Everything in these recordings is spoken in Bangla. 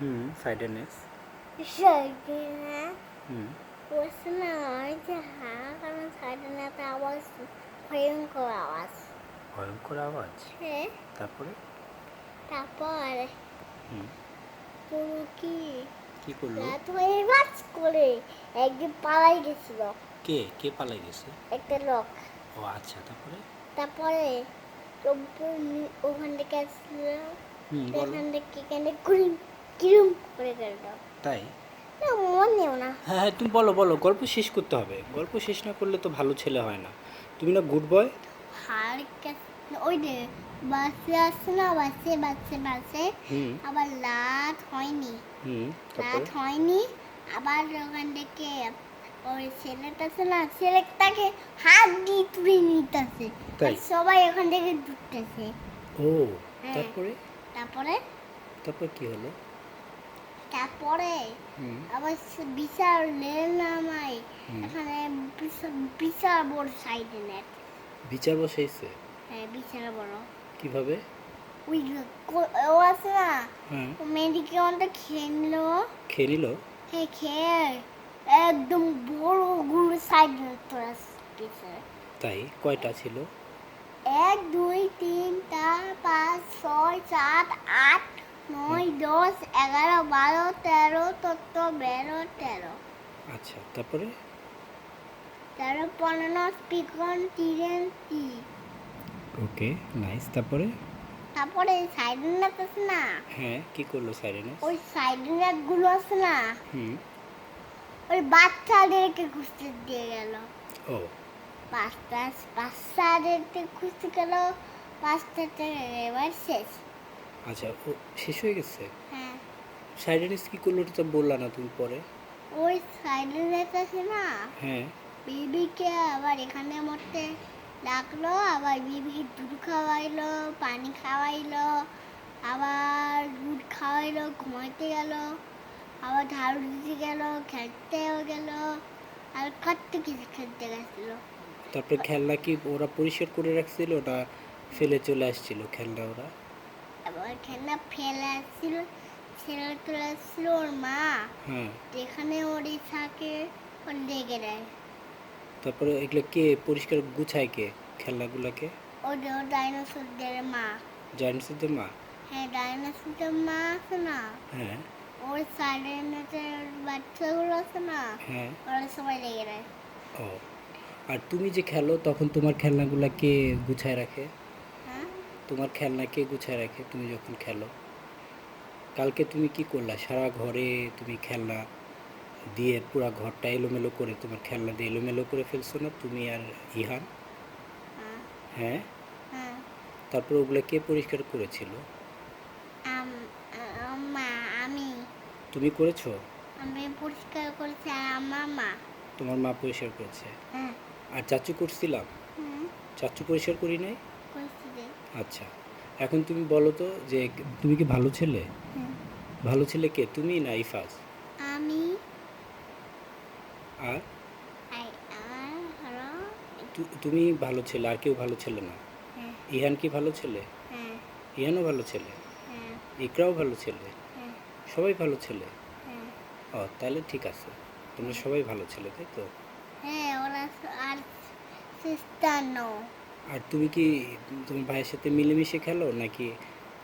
হুম যে হ্যাঁ কারণ আওয়াজ ভয়ঙ্কর আওয়াজ ভয়ঙ্কর আওয়াজ হ্যাঁ তারপরে তারপর হুম পুরো কি কি করল রাত হয়ে বাজ করে একদিন পালাই গেছিল কে কে পালাই গেছে একটা লোক ও আচ্ছা তারপরে তারপরে ওখান থেকে বলো এখান থেকে এখানে কুড়িম কিরম করে গেল তাই? মনেও না। হ্যাঁ হ্যাঁ তুমি বলো বলো গল্প শেষ করতে হবে। গল্প শেষ না করলে তো ভালো ছেলে হয় না। তুমি না গুড বয়? হালকা ওই যে বাসে আসছে না বাসে বাসে বাসে আবার হয়নি। হয়নি আবার ওখান থেকে ওই ছেলেটা আছে না ছেলেটাকে হাত দিয়ে তুলে নিতেছে। সবাই ওখান থেকে ঢুকতেছে ও হ্যাঁ। তারপরে? তারপরে? তারপর কি হলো? তারপরে আবার বিশাল রেল নামাই এখানে বিশাল- বিশাল বড় সাইডে নেট বিচার বসাইছে? হ্যাঁ বিশাল বড়। কীভাবে? ওই ও আছে না? মেয়েদিকে অনেকটা খেয়ে নিল। খেয়ে নিল? হ্যাঁ খেয়ে একদম বড়গুলো সাইড তোরা তাই? কয়টা ছিল? এক দুই তিন চার পাঁচ ছয় সাত আট নয় দশ এগারো বারো তেরো চোদ্দ বেরো তেরো। আচ্ছা তারপরে? তেরো পনেরো স্পিকন তিরেন ওকে নাইস তারপরে? তারপরে নেট আছে না? হ্যাঁ কি করল সাইরেনে ওই সাইড নেটগুলো আছে না? হুম। ওই বাচ্চাদেরকে খুঁজতে দিয়ে গেল। ও। পাঁচটা বাচ্চাদেরকে খুঁজতে গেল পাঁচটাতে এবার শেষ। আচ্ছা ও শেষ হয়ে গেছে? হ্যাঁ। সাইরেনিস কি করল ওটা তো বললা না তুমি পরে। ওই সাইড নেট আছে না? হ্যাঁ। বিবিকে আবার এখানে মরতে ডাকলো আবার বিবিকে দুধ খাওয়াইলো পানি খাওয়াইলো আবার দুধ খাওয়াইলো ঘুমাইতে গেল আবার ঝাড়ু দিতে গেল খেলতেও গেল আর কত কিছু খেলতে গেছিল। তারপরে খেলনা কি ওরা পরিষ্কার করে রাখছিল ওটা ফেলে চলে আসছিল খেলনা ওরা? খেলনা ফেলে আসছিল ছেলে তুলে ওর মা। যেখানে ওর লেগে দেয় তারপরে এগুলো কে পরিষ্কার গুছায় কে খেলনাগুলোকে? ওদের ডাইনোসরদের মা। জায়েন্টসদের মা? হ্যাঁ ডাইনোসরদের মা আছে না? হ্যাঁ। ওর সাইলেন্টের বাচ্চাগুলো আছে না হ্যাঁ। ওরা সবাই লেগে দেয় ও। আর তুমি যে খেলো তখন তোমার খেলনাগুলো কে গুছায় রাখে? তোমার খেলনা কে গুছায় রাখে তুমি যখন খেলো? কালকে তুমি কি করলা? সারা ঘরে তুমি খেলনা দিয়ে পুরো ঘরটা এলোমেলো করে তোমার খেলনা দিয়ে এলোমেলো করে ফেলছো না? তুমি আর ইহান? হ্যাঁ। হ্যাঁ? হ্যাঁ। তারপর ওগুলো কে পরিষ্কার করেছিল? তুমি করেছ? আমি পরিষ্কার করেছি আর আমার মা। তোমার মা পরিষ্কার করেছে? হ্যাঁ। আর চাচু করছিলাম? চাচু পরিষ্কার করি নাই? আচ্ছা এখন তুমি বলো তো যে তুমি কি ভালো ছেলে? হুম। ভালো ছেলে কে? তুমি না ইফাজ? আমি আর? আই আর হলো তুমি ভালো ছেলে আর কেউ ভালো ছেলে না। হ্যাঁ। ইহান কি ভালো ছেলে? হ্যাঁ। ইহানও ভালো ছেলে? হ্যাঁ। ইকরাও ভালো ছেলে? হ্যাঁ। সবাই ভালো ছেলে? হ্যাঁ। ও তাহলে ঠিক আছে। তোমরা সবাই ভালো ছেলে তাই তো? হ্যাঁ ওরা আর সিস্টার নো আর তুমি কি তোমার ভাইয়ের সাথে মিলেমিশে খেলো? নাকি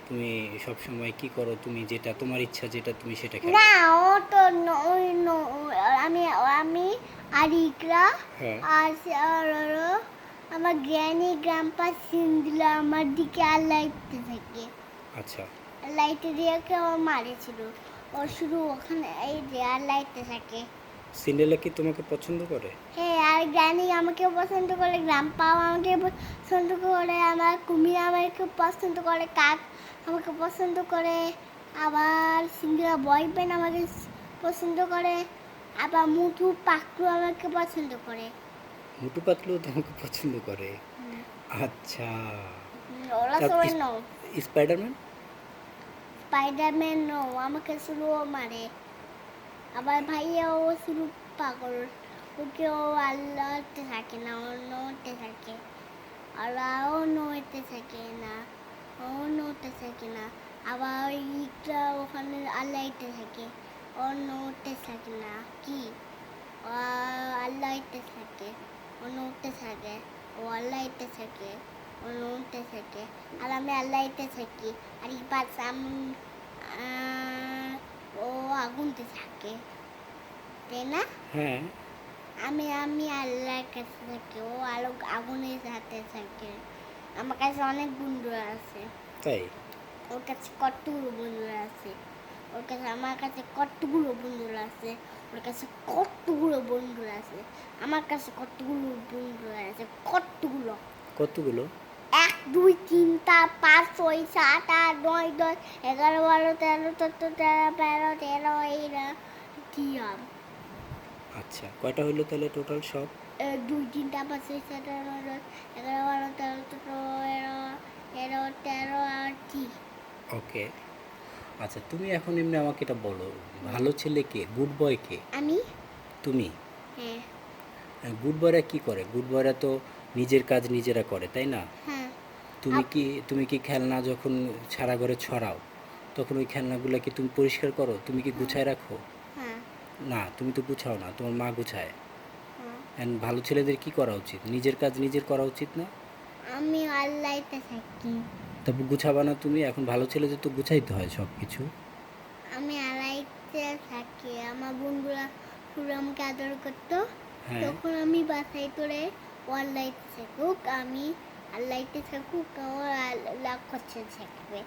তুমি সব সময় কি করো? তুমি যেটা তোমার ইচ্ছা যেটা তুমি সেটা খেলো? না ও তো আমি আমি আর ইকরা হ্যাঁ। আর আর আমার গ্র্যানি গ্রাম্পা সিন দিল আমার দিকে আর লাইটতে থাকে। আচ্ছা। লাইটে দিয়ে কেউ মারেছিল। ও শুধু ওখানে এই আর লাইটতে থাকে। সিন্ডেলা কি তোমাকে পছন্দ করে? হ্যাঁ আর গ্র্যানি আমাকে পছন্দ করে গ্রাম্পাও আমাকে পছন্দ করে আমার কুমির আমাকে পছন্দ করে কাক আমাকে পছন্দ করে আবার সিঙ্গরা বয়ফ্রেন্ড আমাকে পছন্দ করে আবার মুটু পাকলু আমাকে পছন্দ করে। মুটু পাতলু তোমাকে পছন্দ করে। আচ্ছা। ওরা সবাই নো স্পাইডারম্যান? স্পাইডারম্যান নো আমাকে ও মারে। আবার ভাইয়া ও শুধু পাগল। ওকে ও আল্লাহতে থাকে না ও নড়তে থাকে। আল্লাহ ও নড়তে থাকে না ও নড়তে থাকে না। আবার ইটটা ওখানে আল্লাহতে থাকে, অন্য উঠতে থাকে না। কি? ও আল্লাহতে থাকে, অন্য উঠতে থাকে। ও আল্লাহতে থাকে, অন্য উঠতে থাকে। আর আমি আল্লাহতে থাকি। আর এই পাশ ও আগুনতে থাকে তাই না? হ্যাঁ। আমি আমি আল্লাহর কাছে থাকি ও আলো আগুনের সাথে থাকে। আমার কাছে অনেক বন্ধুরা আছে। তাই? ওর কাছে কতগুলো বন্ধুরা আছে? ওর কাছে আমার কাছে কতগুলো বন্ধুরা আছে? ওর কাছে কতগুলো বন্ধুরা আছে? আমার কাছে কতগুলো বন্ধুরা আছে? কতগুলো? কতগুলো? দুই তিন চার পাঁচ ছয় সাত আট নয় দশ এগারো বারো তেরো চোদ্দ তেরো তেরো তেরো কি হবে আচ্ছা কয়টা হইল তাহলে টোটাল সব? দুই তিনটা পাঁচ ছয় সাত আট নয় দশ এগারো বারো তেরো চোদ্দ তেরো তেরো তেরো আর কি? ওকে। আচ্ছা তুমি এখন এমনি আমাকে এটা বলো ভালো ছেলে কে গুড বয় কে? আমি? তুমি? হ্যাঁ। গুড বয়রা কি করে? গুড বয়রা তো নিজের কাজ নিজেরা করে তাই না? হ্যাঁ। তুমি কি তুমি কি খেলনা যখন সারা ঘরে ছড়াও তখন ওই খেলনাগুলো কি তুমি পরিষ্কার করো? তুমি কি গুছায় রাখো? হ্যাঁ। না তুমি তো গুছাও না তোমার মা গুছায়। হ্যাঁ And ভালো ছেলেদের কি করা উচিত? নিজের কাজ নিজের করা উচিত না? আমি আল্লাহতে থাকি। তারপর গুছাবা না তুমি? এখন ভালো ছেলেদের তো গুছাইতে হয় সব কিছু আমি আল্লাহতে থাকি। আমার বন্ধুরা পুরো আমাকে আদর করতো? হ্যাঁ। তখন আমি বাসায় তোরে ও আল্লাহতে থাকুক আমি আল্লাহতে থাকুক ও আল্লাহ কাছে থাকবে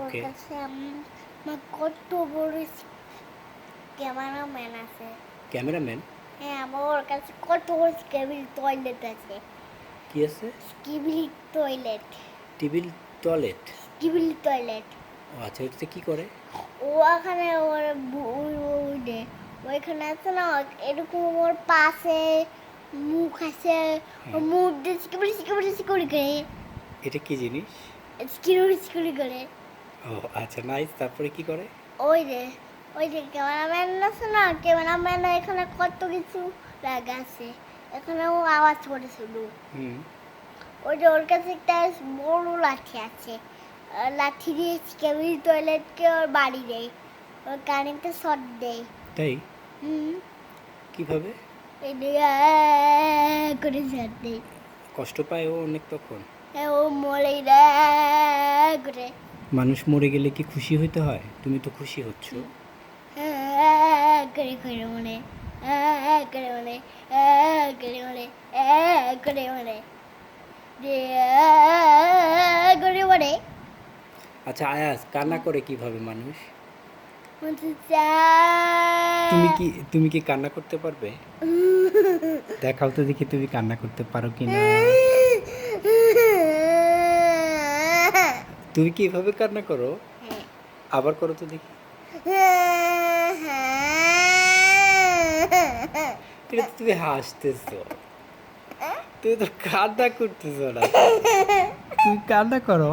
ওর কাছে আমার কত বড় ক্যামেরাম্যান আছে। ক্যামেরাম্যান? হ্যাঁ আমার ওর কাছে কত বড় স্কেবিল টয়লেট আছে। কি আছে? Skibidi toilet. টিভির টয়লেট? Skibidi toilet. আচ্ছা ওটাতে কি করে? ও ওখানে ওর ওইখানে আছে না এরকম ওর পাশে মুখ আছে ও মুখ দিয়ে সিকিউরি সিকিউরি সিকিউরি করে। এটা কি জিনিস? সিকিউরি সিকিউরি করে। ও আচ্ছা নাইস তারপরে কি করে? ওই যে ওই যে ক্যামেরাম্যান আছে না ক্যামেরাম্যান এখানে কত কিছু লাগা আছে এখানে ও আওয়াজ করে শুধু হুম। ওই যে ওর কাছে একটা বড় লাঠি আছে। লাঠি দিয়ে সিকিউরি টয়লেটকে ওর বাড়ি দেয়। ওর কারেন্টে শর্ট দেয়। তাই? হুম। কীভাবে? করে শর্ট কষ্ট পায় ও অনেক তখন। ও মরে করে মানুষ মরে গেলে কি খুশি হইতে হয়? তুমি তো খুশি হচ্ছ। করে করে মনে করে মনে করে মনে করে মনে। করে মনে আচ্ছা আয়াস কান্না করে কীভাবে মানুষ? তুমি কি তুমি কি কান্না করতে পারবে? দেখাও তো দেখি তুমি কান্না করতে পারো কি না। তুমি কি এভাবে কান্না করো। আবার করো তো দেখি। তুমি হাসতেছো। তুমি তো কান্না করতেছো না। তুমি কান্না করো।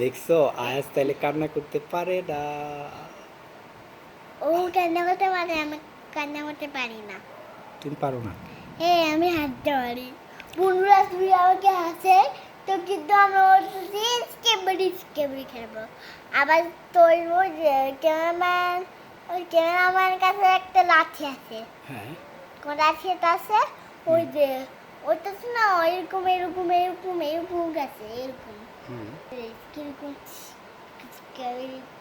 দেখছ আয়াস তাহলে কান্না করতে পারে না। কান্না করতে পারে আমি কান্না করতে পারি না। তুমি পারো না। হ্যাঁ আমি হাঁটতে পারি। বন্ধুরা তুই আমাকে হাসে তো কিন্তু আমরা বলতেছি স্কেবড়ি স্কেবড়ি খেলব। আবার তোর ওই ক্যামেরাম্যান ওই ক্যামেরাম্যান কাছে একটা লাঠি আছে। হ্যাঁ। কোন লাঠিটা আছে? ওই যে ওইটা আছে না এরকম এরকম এরকম এরকম গেছে এরকম। কীরকম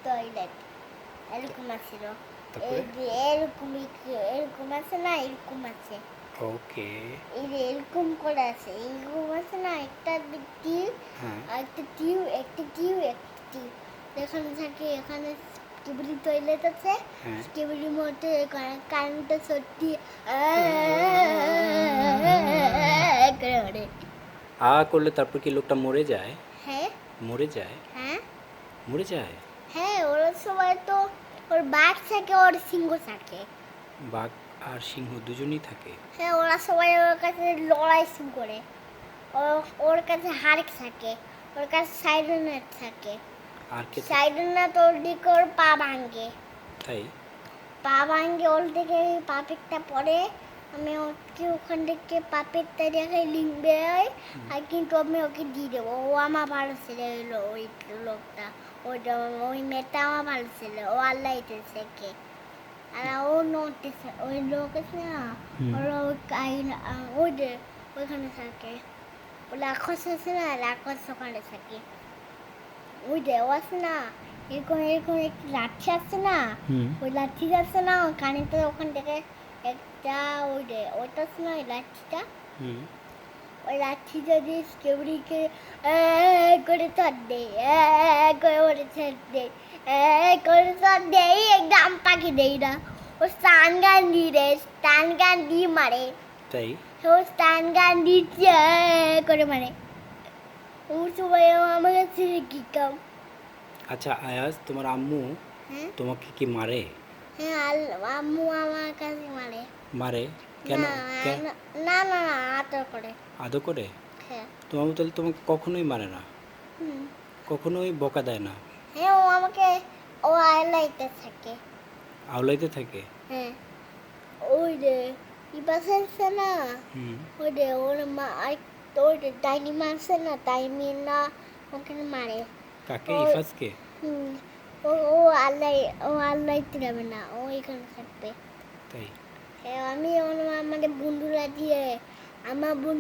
টয়লেট এরকম আছিল। যে এরকম এরকম আছে না এরকম আছে। ওকে। এরকম করে আছে এরকম আছে না একটা টিউব হ্যাঁ। একটা টিউব একটা টিউব একটা টিউব এখানে থাকে এখানে কেবলি টয়লেট আছে। হ্যাঁ। কেবলির মধ্যে কারেন্টটা সত্যি করে। আ করলে তারপর কি লোকটা মরে যায়? হ্যাঁ। মরে যায়? হ্যাঁ। মরে যায়? হ্যাঁ ওর বাঘ থাকে ওর সিংহ থাকে। বাঘ আর সিংহ দুজনেই থাকে? হ্যাঁ ওরা সবাই ওর কাছে লড়াই শুরু করে। ওর কাছে হারিক থাকে ওর কাছে সাইডনেট থাকে। আর কে? সাইডনেট ওর দিকে ওর পা ভাঙে। তাই? পা ভাঙে ওর দিকে পা পিকটা পড়ে আমি ওকে ওখান থেকে পাপের তারিয়াকে লিঙ্ক বেরোয় আর কিন্তু আমি ওকে দিয়ে দেবো। ও আমার ভালো ছেলে হলো ওই লোকটা। ওইটা ওই মেয়েটা আমার ভালো ছেলে। ও আল্লাহ শেখে আর ও নোটে ওই লোক আছে না। ওরা ওই আহ, ওই যে ওইখানে থাকে। ও রাক্ষস আছে না রাক্ষস ওখানে থাকে। ওই যে ও আছে না এরকম এরকম একটি লাঠি আছে না ওই লাঠি আছে না ওই কানেতে ওখান থেকে একটা ওই যে ওইটা আছে না ওই লাঠিটা হুম ওই লাঠি যদি কেউরিকে করে চট দে করে ওরে ছেড় দে করে চট দে একদম পাখি দেই না ও স্টান গান দিয়ে রে স্টান গান দিয়ে মারে তাই ও স্টান গান দিচ্ছে করে মারে ও সবাই আমার কাছে কি কাম আচ্ছা আয়াজ তোমার আম্মু তোমাকে কি মারে হ্যাঁ আম্মু আমার কাছে মারে। মারে? কেন? না না না আদর করে। করে? হ্যাঁ। তোমার তাহলে তোমাকে কখনোই মারে না। হুম। কখনোই বকা দেয় না। হ্যাঁ ও আমাকে ও আইলাইতে থাকে। আওলাইতে থাকে? হ্যাঁ। ওই আছে না? ওই যে ওর মা ওই ডাইনি মা আছে না ডাইনি না ওকে মারে। কাকে? হুম। ও ও আল্লাহ ও আল্লাহ যাবে না ও এখানে থাকবে। তাই? হ্যাঁ আমি আমার আমাদের বন্ধুরা দিয়ে আমার বন্ধু